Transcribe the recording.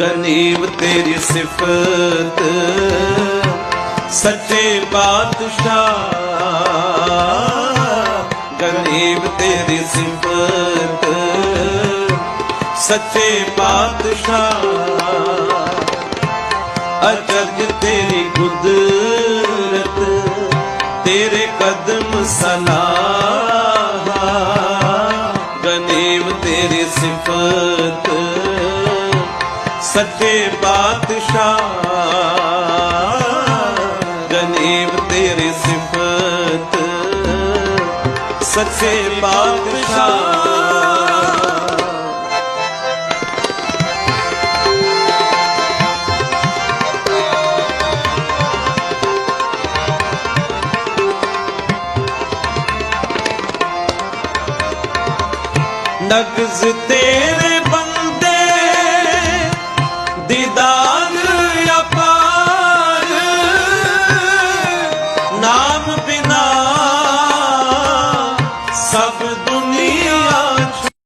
ਗਨੀਬ ਤੇਰੀ ਸਿਫਤ। ਸੱਚੇ ਪਾਤਸ਼ਾਹ ਗਨੀਬ ਤੇਰੀ ਸਿਫਤ। ਸੱਚੇ ਪਾਤਸ਼ਾਹ ਅਜਗ ਤੇਰੀ ਕੁਦਰਤ, ਤੇਰੇ ਕਦਮ ਸਲਾਹਾ। ਗਨੀਬ ਤੇਰੀ ਸਿਫਤ। ਸੱਚੇ ਬਾਦਸ਼ਾਹ ਗਨੀਮ ਤੇਰੀ ਸਿਫਤ। ਸੱਚੇ ਪਾਤਸ਼ਾਹ। ਨਗਜ਼ ਤੇਰੇ ਨਾਮ ਬਿਨਾ ਸਭ ਦੁ